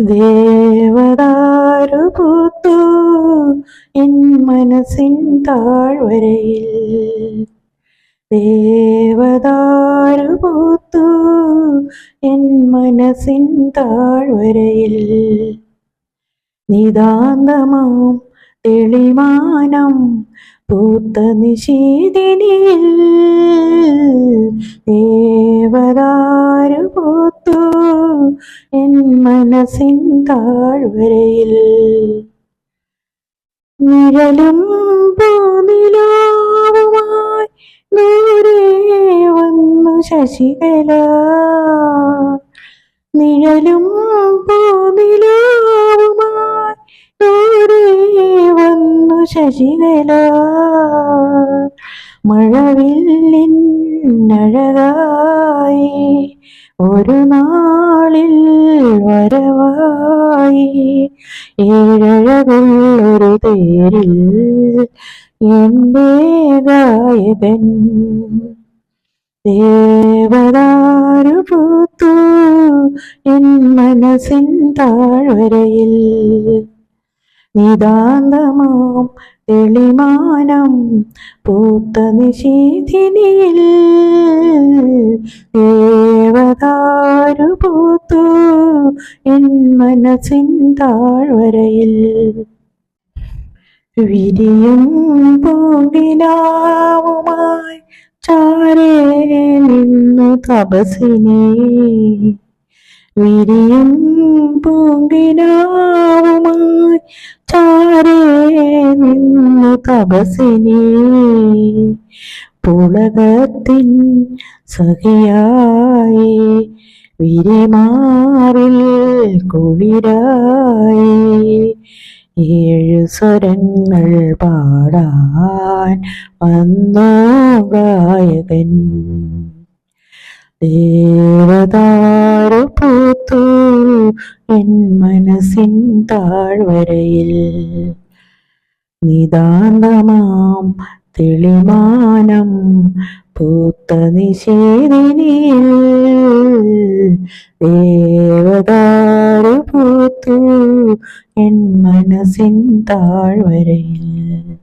ദേവദാരു പൂത്തു എൻ മനസ്സിൻ താഴ്വരയിൽ. ദേവദാരു പൂത്തു എൻ മനസ്സിൻ താഴ്വരയിൽ. നിതാന്തമാം തെളിമാനം പൂത്ത നിശീതിനിൽ എൻ മനസ്സിൻ താഴ്വരയിൽ നിഴലും പൂനിലാവുമായി നേരെ വന്നു ശശികല. നിഴലും പൂനിലാവുമായി നേരെ വന്നു ശശികല. മഴവില്ലിൻ അഴകായി ഒരു നാളിൽ ഏഴഴകുള്ളൊരു തേരിൽ എന്റെ ഗായകൻ. ദേവദാരു പൂത്തു എൻ മനസ്സിൻ താഴ്വരയിൽ. നിതാന്തമാം തെളിമാനം പൂത്ത നിശീതിനിയിൽ. ദേവദാരു എൻ മനസ്സിൻ താഴ്വരയിൽ. വിരിയും പൂണ്ടിനാവുമായി ചാരേ നിന്നു തപസിനെ വിരിയും പൂങ്കിനാവുമായി ചാരേ നിന്നു തപസിനെ പുളകത്തിൻ സഖിയായി വിരിമാറിൽ കുളിരായി. ഏഴു സ്വരങ്ങൾ പാടാൻ വന്നു ഗായകൻ. ദേവതാരു പൂത്തു എൻ മനസ്സിൻ താഴ്വരയിൽ. നിതാന്തമാം തെളിമാനം പൂത്ത നിഷേധിനിയിൽ ദേവതാരു പൂത്തു. എൻ മനസ്സിൻ താഴ്വരയിൽ